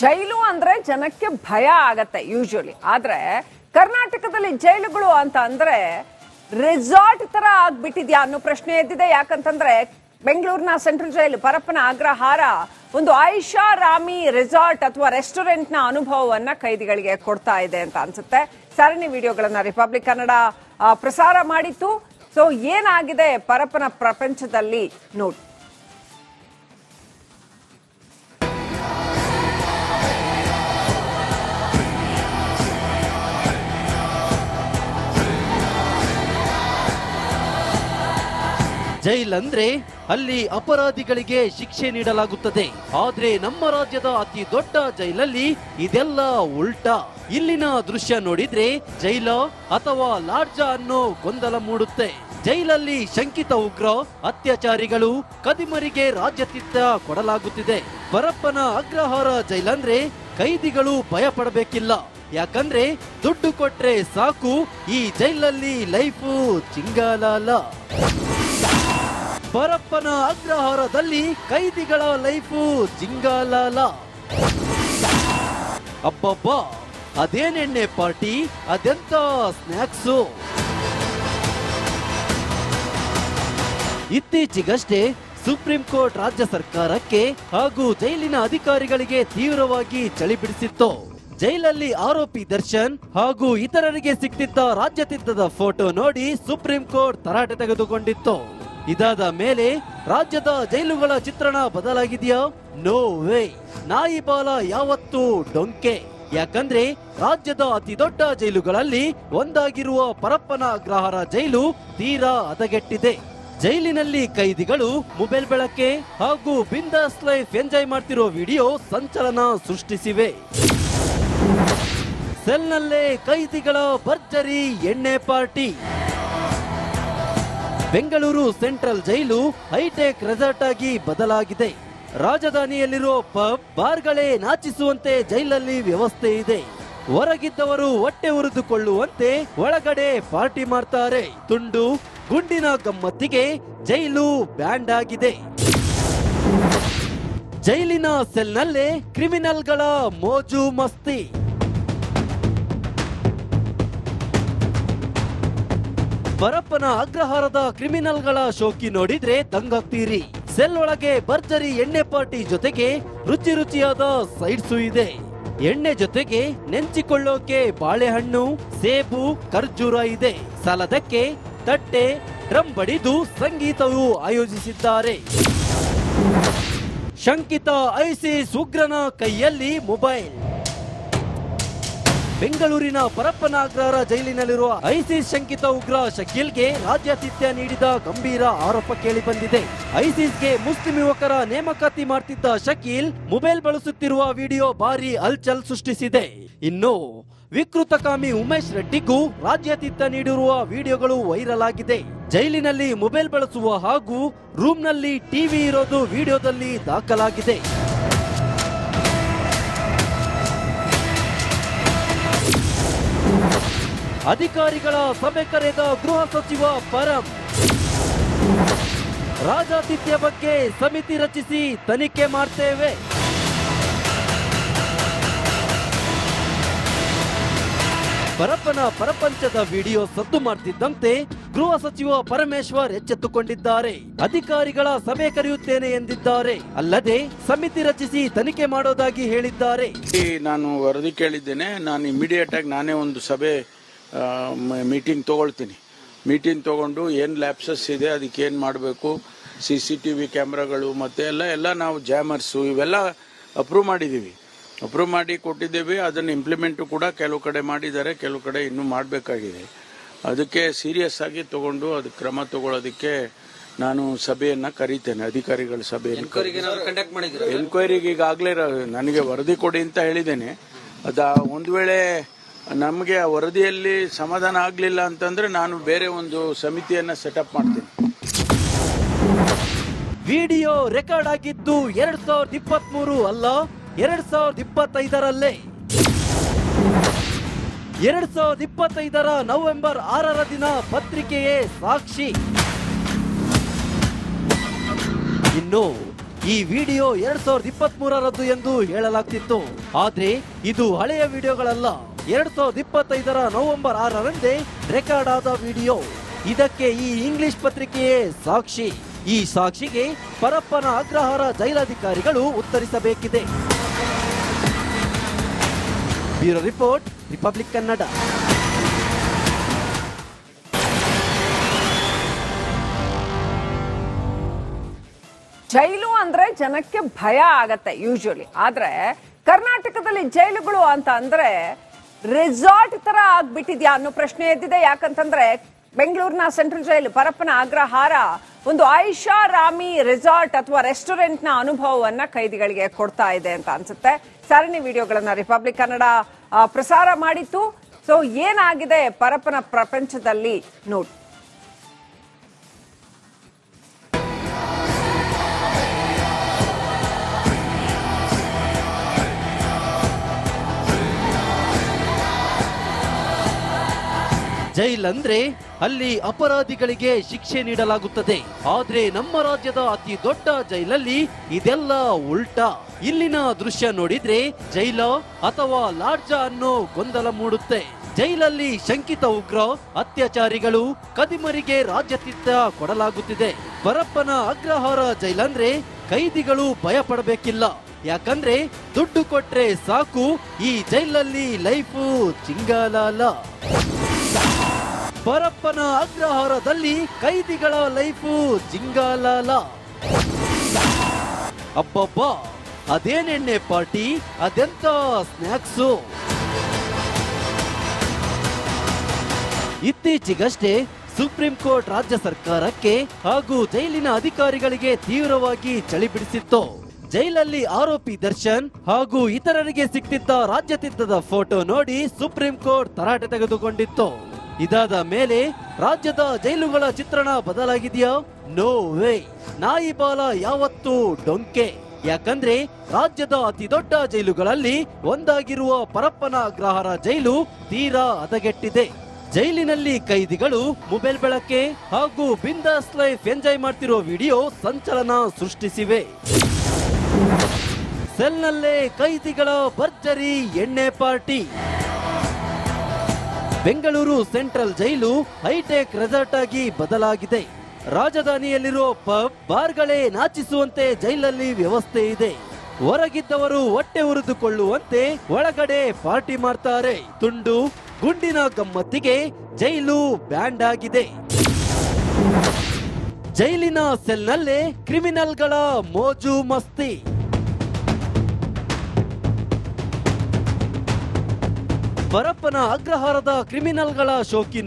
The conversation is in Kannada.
ಜೈಲು ಅಂದ್ರೆ ಜನಕ್ಕೆ ಭಯ ಆಗತ್ತೆ ಯೂಶುವಲಿ ಆದ್ರೆ ಕರ್ನಾಟಕದಲ್ಲಿ ಜೈಲುಗಳು ಅಂತ ಅಂದ್ರೆ ರೆಸಾರ್ಟ್ ತರ ಆಗ್ಬಿಟ್ಟಿದ್ಯಾ ಅನ್ನೋ ಪ್ರಶ್ನೆ ಎದ್ದಿದೆ. ಯಾಕಂತಂದ್ರೆ ಬೆಂಗಳೂರಿನ ಸೆಂಟ್ರಲ್ ಜೈಲು ಪರಪ್ಪನ ಅಗ್ರಹಾರ ಒಂದು ಐಷಾರಾಮಿ ರೆಸಾರ್ಟ್ ಅಥವಾ ರೆಸ್ಟೋರೆಂಟ್ನ ಅನುಭವವನ್ನ ಕೈದಿಗಳಿಗೆ ಕೊಡ್ತಾ ಇದೆ ಅಂತ ಅನ್ಸುತ್ತೆ. ಸರಣಿ ವಿಡಿಯೋಗಳನ್ನ ರಿಪಬ್ಲಿಕ್ ಕನ್ನಡ ಪ್ರಸಾರ ಮಾಡಿತ್ತು. ಸೊ ಏನಾಗಿದೆ ಪರಪ್ಪನ ಪ್ರಪಂಚದಲ್ಲಿ? ನೋಡಿ. ಜೈಲ್ ಅಂದ್ರೆ ಅಲ್ಲಿ ಅಪರಾಧಿಗಳಿಗೆ ಶಿಕ್ಷೆ ನೀಡಲಾಗುತ್ತದೆ. ಆದ್ರೆ ನಮ್ಮ ರಾಜ್ಯದ ಅತಿ ದೊಡ್ಡ ಜೈಲಲ್ಲಿ ಇದೆಲ್ಲ ಉಲ್ಟಾ. ಇಲ್ಲಿನ ದೃಶ್ಯ ನೋಡಿದ್ರೆ ಜೈಲ ಅಥವಾ ಲಾಡ್ಜ ಅನ್ನೋ ಗೊಂದಲ ಮೂಡುತ್ತೆ. ಜೈಲಲ್ಲಿ ಶಂಕಿತ ಉಗ್ರ, ಅತ್ಯಾಚಾರಿಗಳು ಕದಿಮರಿಗೆ ರಾಜ್ಯತಿತ್ತ ಕೊಡಲಾಗುತ್ತಿದೆ. ಪರಪ್ಪನ ಅಗ್ರಹಾರ ಜೈಲಂದ್ರೆ ಕೈದಿಗಳು ಭಯ ಪಡಬೇಕಿಲ್ಲ ಯಾಕಂದ್ರೆ ದುಡ್ಡು ಕೊಟ್ರೆ ಸಾಕು, ಈ ಜೈಲಲ್ಲಿ ಲೈಫು ಚಿಂಗಾಲಾಲ. ಪರಪ್ಪನ ಅಗ್ರಹಾರದಲ್ಲಿ ಕೈದಿಗಳ ಲೈಫು ಜಿಂಗಾಲಾಲ. ಅಬ್ಬಬ್ಬಾ, ಅದೇನೆಣ್ಣೆ ಪಾರ್ಟಿ, ಅದೆಂತ ಸ್ನ್ಯಾಕ್ಸು. ಇತ್ತೀಚೆಗಷ್ಟೇ ಸುಪ್ರೀಂ ಕೋರ್ಟ್ ರಾಜ್ಯ ಸರ್ಕಾರಕ್ಕೆ ಹಾಗೂ ಜೈಲಿನ ಅಧಿಕಾರಿಗಳಿಗೆ ತೀವ್ರವಾಗಿ ಚಳಿ ಬಿಡಿಸಿತ್ತು. ಜೈಲಲ್ಲಿ ಆರೋಪಿ ದರ್ಶನ್ ಹಾಗೂ ಇತರರಿಗೆ ಸಿಕ್ತಿದ್ದ ರಾಜ್ಯತಿದ್ದದ ಫೋಟೋ ನೋಡಿ ಸುಪ್ರೀಂ ಕೋರ್ಟ್ ತರಾಟೆ ತೆಗೆದುಕೊಂಡಿತ್ತು. ಇದಾದ ಮೇಲೆ ರಾಜ್ಯದ ಜೈಲುಗಳ ಚಿತ್ರಣ ಬದಲಾಗಿದೆಯಾ? ನೋ ವೇ ನಾಯಿ ಬಾಲ ಯಾವತ್ತೂ ಡೊಂಕೆ. ಯಾಕಂದ್ರೆ ರಾಜ್ಯದ ಅತಿ ದೊಡ್ಡ ಜೈಲುಗಳಲ್ಲಿ ಒಂದಾಗಿರುವ ಪರಪ್ಪನ ಅಗ್ರಹಾರ ಜೈಲು ತೀರಾ ಹದಗೆಟ್ಟಿದೆ. ಜೈಲಿನಲ್ಲಿ ಕೈದಿಗಳು, ಮೊಬೈಲ್ ಬಳಕೆ ಹಾಗೂ ಬಿಂದಾಸ್ ಲೈಫ್ ಎಂಜಾಯ್ ಮಾಡ್ತಿರೋ ವಿಡಿಯೋ ಸಂಚಲನ ಸೃಷ್ಟಿಸಿವೆ. ಸೆಲ್ನಲ್ಲೇ ಕೈದಿಗಳ ಭರ್ಜರಿ ಎಣ್ಣೆ party. Bengaluru central jail hi-tech resort ಆಗಿ ಬದಲಾಗಿದೆ. ರಾಜಧಾನಿಯಲ್ಲಿರೋ ಪಬ್ ಬಾರ್ಗಳೇ ನಾಚಿಸುವಂತೆ ಜೈಲಲ್ಲಿ ವ್ಯವಸ್ಥೆ ಇದೆ. ಹೊರಗಿದ್ದವರು ಹೊಟ್ಟೆ ಉರಿದುಕೊಳ್ಳುವಂತೆ ಒಳಗಡೆ ಪಾರ್ಟಿ ಮಾಡ್ತಾರೆ. ತುಂಡು ಗುಂಡಿನ ಗಮ್ಮತ್ತಿಗೆ ಜೈಲು ಬ್ಯಾಂಡ್ ಆಗಿದೆ. ಜೈಲಿನ ಸೆಲ್ನಲ್ಲೇ ಕ್ರಿಮಿನಲ್ಗಳ ಮೋಜು ಮಸ್ತಿ. ಪರಪ್ಪನ ಅಗ್ರಹಾರದ ಕ್ರಿಮಿನಲ್ಗಳ ಶೋಕಿ ನೋಡಿದ್ರೆ ದಂಗಾಗ್ತೀರಿ ಸೆಲ್ ಒಳಗೆ ಭರ್ಜರಿ ಎಣ್ಣೆ ಪಾರ್ಟಿ ಜೊತೆಗೆ ರುಚಿ ರುಚಿಯಾದ ಸೈಡ್ಸು ಇದೆ. ಎಣ್ಣೆ ಜೊತೆಗೆ ನೆಂಚಿಕೊಳ್ಳೋಕೆ ಬಾಳೆಹಣ್ಣು, ಸೇಬು, ಖರ್ಜೂರ ಇದೆ. ಸಾಲದಕ್ಕೆ ತಟ್ಟೆ, ಡ್ರಮ್ ಬಡಿದು ಸಂಗೀತವು ಆಯೋಜಿಸಿದ್ದಾರೆ. ಶಂಕಿತ ಐಸಿಸ್ ಉಗ್ರನ ಕೈಯಲ್ಲಿ ಮೊಬೈಲ್. ಬೆಂಗಳೂರಿನ ಪರಪ್ಪನಾಗ್ರಹರ ಜೈಲಿನಲ್ಲಿರುವ ಐಸಿಸ್ ಶಂಕಿತ ಉಗ್ರ ಶಕೀಲ್ಗೆ ರಾಜ್ಯಾತಿಥ್ಯ ನೀಡಿದ ಗಂಭೀರ ಆರೋಪ ಕೇಳಿ ಬಂದಿದೆ. ಐಸಿಸ್ಗೆ ಮುಸ್ಲಿಂ ಯುವಕರ ನೇಮಕಾತಿ ಮಾಡ್ತಿದ್ದ ಶಕೀಲ್ ಮೊಬೈಲ್ ಬಳಸುತ್ತಿರುವ ವಿಡಿಯೋ ಭಾರಿ ಹಲ್ಚಲ್ ಸೃಷ್ಟಿಸಿದೆ. ಇನ್ನು ವಿಕೃತಕಾಮಿ ಉಮೇಶ್ ರೆಡ್ಡಿಗೂ ರಾಜ್ಯಾತಿಥ್ಯ ನೀಡಿರುವ ವಿಡಿಯೋಗಳು ವೈರಲ್ ಆಗಿದೆ. ಜೈಲಿನಲ್ಲಿ ಮೊಬೈಲ್ ಬಳಸುವ ಹಾಗೂ ರೂಮ್ನಲ್ಲಿ ಟಿವಿ ಇರೋದು ವಿಡಿಯೋದಲ್ಲಿ ದಾಖಲಾಗಿದೆ. ಅಧಿಕಾರಿಗಳ ಸಭೆ ಕರೆದ ಗೃಹ ಸಚಿವ ಪರಂ. ರಾಜಾತಿಥ್ಯ ಬಗ್ಗೆ ಸಮಿತಿ ರಚಿಸಿ ತನಿಖೆ ಮಾಡ್ತೇವೆ. ಪರಪ್ಪನ ಪರಪಂಚದ ವಿಡಿಯೋ ಸದ್ದು ಮಾಡ್ತಿದ್ದಂತೆ ಗೃಹ ಸಚಿವ ಪರಮೇಶ್ವರ್ ಎಚ್ಚೆತ್ತುಕೊಂಡಿದ್ದಾರೆ. ಅಧಿಕಾರಿಗಳ ಸಭೆ ಕರೆಯುತ್ತೇನೆ ಎಂದಿದ್ದಾರೆ. ಅಲ್ಲದೆ ಸಮಿತಿ ರಚಿಸಿ ತನಿಖೆ ಮಾಡೋದಾಗಿ ಹೇಳಿದ್ದಾರೆ. ನಾನು ವರದಿ ಕೇಳಿದ್ದೇನೆ. ನಾನು ಇಮಿಡಿಯೇಟ್ ಆಗಿ ನಾನೇ ಒಂದು ಸಭೆ ಮೀಟಿಂಗ್ ತೊಗೊಳ್ತೀನಿ. ಮೀಟಿಂಗ್ ತಗೊಂಡು ಏನು ಲ್ಯಾಪ್ಸಸ್ ಇದೆ ಅದಕ್ಕೆ ಏನು ಮಾಡಬೇಕು? ಸಿ ಸಿ ಟಿ ವಿ ಕ್ಯಾಮ್ರಾಗಳು ಮತ್ತೆ ಎಲ್ಲ ಎಲ್ಲ ನಾವು ಜ್ಯಾಮರ್ಸು ಇವೆಲ್ಲ ಅಪ್ರೂವ್ ಮಾಡಿದ್ದೀವಿ ಅಪ್ರೂವ್ ಮಾಡಿ ಕೊಟ್ಟಿದ್ದೇವೆ ಅದನ್ನು ಇಂಪ್ಲಿಮೆಂಟು ಕೂಡ ಕೆಲವು ಕಡೆ ಮಾಡಿದ್ದಾರೆ ಕೆಲವು ಕಡೆ ಇನ್ನೂ ಮಾಡಬೇಕಾಗಿದೆ. ಅದಕ್ಕೆ ಸೀರಿಯಸ್ ಆಗಿ ತಗೊಂಡು ಅದಕ್ಕೆ ಕ್ರಮ ತಗೊಳ್ಳೋದಕ್ಕೆ ನಾನು ಸಭೆಯನ್ನು ಕರೀತೇನೆ ಅಧಿಕಾರಿಗಳ ಸಭೆಯನ್ನು. ಎನ್ಕ್ವೈರಿಗೆ ಈಗಾಗಲೇ ನನಗೆ ವರದಿ ಕೊಡಿ ಅಂತ ಹೇಳಿದ್ದೇನೆ. ಅದ ಒಂದು ವೇಳೆ ನಮಗೆ ಆ ವರದಿಯಲ್ಲಿ ಸಮಾಧಾನ ಆಗಲಿಲ್ಲ ಅಂತಂದ್ರೆ ನಾನು ಬೇರೆ ಒಂದು ಸಮಿತಿಯನ್ನ ಸೆಟಪ್ ಮಾಡ್ತೀನಿ. ವಿಡಿಯೋ ರೆಕಾರ್ಡ್ ಆಗಿದ್ದು ಎರಡ್ ಸಾವಿರದ ಇಪ್ಪತ್ತ್ ಮೂರು ಅಲ್ಲ, ಎರಡ್ ಸಾವಿರದ ಇಪ್ಪತ್ತೈದರಲ್ಲೇ. ಎರಡ್ ಸಾವಿರದ ಇಪ್ಪತ್ತೈದರ ನವೆಂಬರ್ ಆರರ ದಿನ ಪತ್ರಿಕೆಯೇ ಸಾಕ್ಷಿ. ಇನ್ನು ಈ ವಿಡಿಯೋ ಎರಡ್ ಸಾವಿರದ ಇಪ್ಪತ್ತ್ ಮೂರರದ್ದು ಎಂದು ಹೇಳಲಾಗ್ತಿತ್ತು. ಆದ್ರೆ ಇದು ಹಳೆಯ ವಿಡಿಯೋಗಳಲ್ಲ. ಎರಡ್ ಸಾವಿರದ ಇಪ್ಪತ್ತೈದರ ನವೆಂಬರ್ ಆರರಂದೇ ರೆಕಾರ್ಡ್ ಆದ ವಿಡಿಯೋ. ಇದಕ್ಕೆ ಈ ಇಂಗ್ಲಿಷ್ ಪತ್ರಿಕೆಯೇ ಸಾಕ್ಷಿ. ಈ ಸಾಕ್ಷಿಗೆ ಪರಪ್ಪನ ಅಗ್ರಹಾರ ಜೈಲಾಧಿಕಾರಿಗಳು ಉತ್ತರಿಸಬೇಕಿದೆ. Bureau report, Republic Kannada. Jail ಅಂದ್ರೆ ಜನಕ್ಕೆ ಭಯ ಆಗತ್ತೆ ಯೂಶುವಲಿ ಆದ್ರೆ ಕರ್ನಾಟಕದಲ್ಲಿ ಜೈಲುಗಳು ಅಂತ ಅಂದ್ರೆ ರೆಸಾರ್ಟ್ ತರ ಆಗ್ಬಿಟ್ಟಿದ್ಯಾ ಅನ್ನೋ ಪ್ರಶ್ನೆ ಎದ್ದಿದೆ. ಯಾಕಂತಂದ್ರೆ ಬೆಂಗಳೂರಿನ ಸೆಂಟ್ರಲ್ ಜೈಲು ಪರಪ್ಪನ ಅಗ್ರಹಾರ ಒಂದು ಐಷಾರಾಮಿ ರೆಸಾರ್ಟ್ ಅಥವಾ ರೆಸ್ಟೋರೆಂಟ್ನ ಅನುಭವವನ್ನ ಕೈದಿಗಳಿಗೆ ಕೊಡ್ತಾ ಇದೆ ಅಂತ ಅನ್ಸುತ್ತೆ. ಸರಣಿ ವಿಡಿಯೋಗಳನ್ನ ರಿಪಬ್ಲಿಕ್ ಕನ್ನಡ ಪ್ರಸಾರ ಮಾಡಿತ್ತು. ಸೊ ಏನಾಗಿದೆ ಪರಪ್ಪನ ಪ್ರಪಂಚದಲ್ಲಿ? ನೋಡಿ ಜೈಲ್ ಅಂದ್ರೆ ಅಲ್ಲಿ ಅಪರಾಧಿಗಳಿಗೆ ಶಿಕ್ಷೆ ನೀಡಲಾಗುತ್ತದೆ. ಆದ್ರೆ ನಮ್ಮ ರಾಜ್ಯದ ಅತಿ ದೊಡ್ಡ ಜೈಲಲ್ಲಿ ಇದೆಲ್ಲ ಉಲ್ಟಾ. ಇಲ್ಲಿನ ದೃಶ್ಯ ನೋಡಿದ್ರೆ ಜೈಲ ಅಥವಾ ಲಾಡ್ಜ ಅನ್ನೋ ಗೊಂದಲ ಮೂಡುತ್ತೆ. ಜೈಲಲ್ಲಿ ಶಂಕಿತ ಉಗ್ರ, ಅತ್ಯಾಚಾರಿಗಳು ಕದಿಮರಿಗೆ ರಾಜ್ಯತಿತ್ತ ಕೊಡಲಾಗುತ್ತಿದೆ. ಬರಪ್ಪನ ಅಗ್ರಹಾರ ಜೈಲಂದ್ರೆ ಕೈದಿಗಳು ಭಯ ಪಡಬೇಕಿಲ್ಲ ಯಾಕಂದ್ರೆ ದುಡ್ಡು ಕೊಟ್ರೆ ಸಾಕು, ಈ ಜೈಲಲ್ಲಿ ಲೈಫು ಚಿಂಗಾಲಾಲ. ಪರಪ್ಪನ ಅಗ್ರಹಾರದಲ್ಲಿ ಕೈದಿಗಳ ಲೈಫು ಜಿಂಗಾಲಾಲ. ಅಬ್ಬಬ್ಬ, ಅದೇನೆಣ್ಣೆ ಪಾರ್ಟಿ, ಅದೆಂತ ಸ್ನ್ಯಾಕ್ಸು? ಇತ್ತೀಚೆಗಷ್ಟೇ ಸುಪ್ರೀಂ ಕೋರ್ಟ್ ರಾಜ್ಯ ಸರ್ಕಾರಕ್ಕೆ ಹಾಗೂ ಜೈಲಿನ ಅಧಿಕಾರಿಗಳಿಗೆ ತೀವ್ರವಾಗಿ ಚಳಿ ಬಿಡಿಸಿತ್ತು. ಜೈಲಲ್ಲಿ ಆರೋಪಿ ದರ್ಶನ್ ಹಾಗೂ ಇತರರಿಗೆ ಸಿಕ್ತಿದ್ದ ರಾಜ್ಯತಿತ್ತದ ಫೋಟೋ ನೋಡಿ ಸುಪ್ರೀಂ ಕೋರ್ಟ್ ತರಾಟೆ ತೆಗೆದುಕೊಂಡಿತ್ತು. ಇದಾದ ಮೇಲೆ ರಾಜ್ಯದ ಜೈಲುಗಳ ಚಿತ್ರಣ ಬದಲಾಗಿದೆಯಾ? ನೋ ವೇ ನಾಯಿ ಬಾಲ ಯಾವತ್ತೂ ಡೊಂಕೆ. ಯಾಕಂದ್ರೆ ರಾಜ್ಯದ ಅತಿ ದೊಡ್ಡ ಜೈಲುಗಳಲ್ಲಿ ಒಂದಾಗಿರುವ ಪರಪ್ಪನ ಅಗ್ರಹಾರ ಜೈಲು ತೀರಾ ಹದಗೆಟ್ಟಿದೆ. ಜೈಲಿನಲ್ಲಿ ಕೈದಿಗಳು, ಮೊಬೈಲ್ ಬಳಕೆ ಹಾಗೂ ಬಿಂದಾಸ್ ಲೈಫ್ ಎಂಜಾಯ್ ಮಾಡ್ತಿರೋ ವಿಡಿಯೋ ಸಂಚಲನ ಸೃಷ್ಟಿಸಿವೆ. ಸೆಲ್ನಲ್ಲೇ ಕೈದಿಗಳ ಭರ್ಜರಿ ಎಣ್ಣೆ party. Bengaluru central jail hi-tech resort ಆಗಿ ಬದಲಾಗಿದೆ. ರಾಜಧಾನಿಯಲ್ಲಿರೋ ಪಬ್ ಬಾರ್ಗಳೇ ನಾಚಿಸುವಂತೆ ಜೈಲಲ್ಲಿ ವ್ಯವಸ್ಥೆ ಇದೆ. ಹೊರಗಿದ್ದವರು ಹೊಟ್ಟೆ ಉರಿದುಕೊಳ್ಳುವಂತೆ ಒಳಗಡೆ ಪಾರ್ಟಿ ಮಾಡ್ತಾರೆ. ತುಂಡು ಗುಂಡಿನ ಗಮ್ಮತ್ತಿಗೆ ಜೈಲು ಬ್ಯಾಂಡ್ ಆಗಿದೆ. ಜೈಲಿನ ಸೆಲ್ನಲ್ಲೇ ಕ್ರಿಮಿನಲ್ಗಳ ಮೋಜು ಮಸ್ತಿ. ಪರಪ್ಪನ ಅಗ್ರಹಾರದ ಕ್ರಿಮಿನಲ್ಗಳ ಶೋಕಿ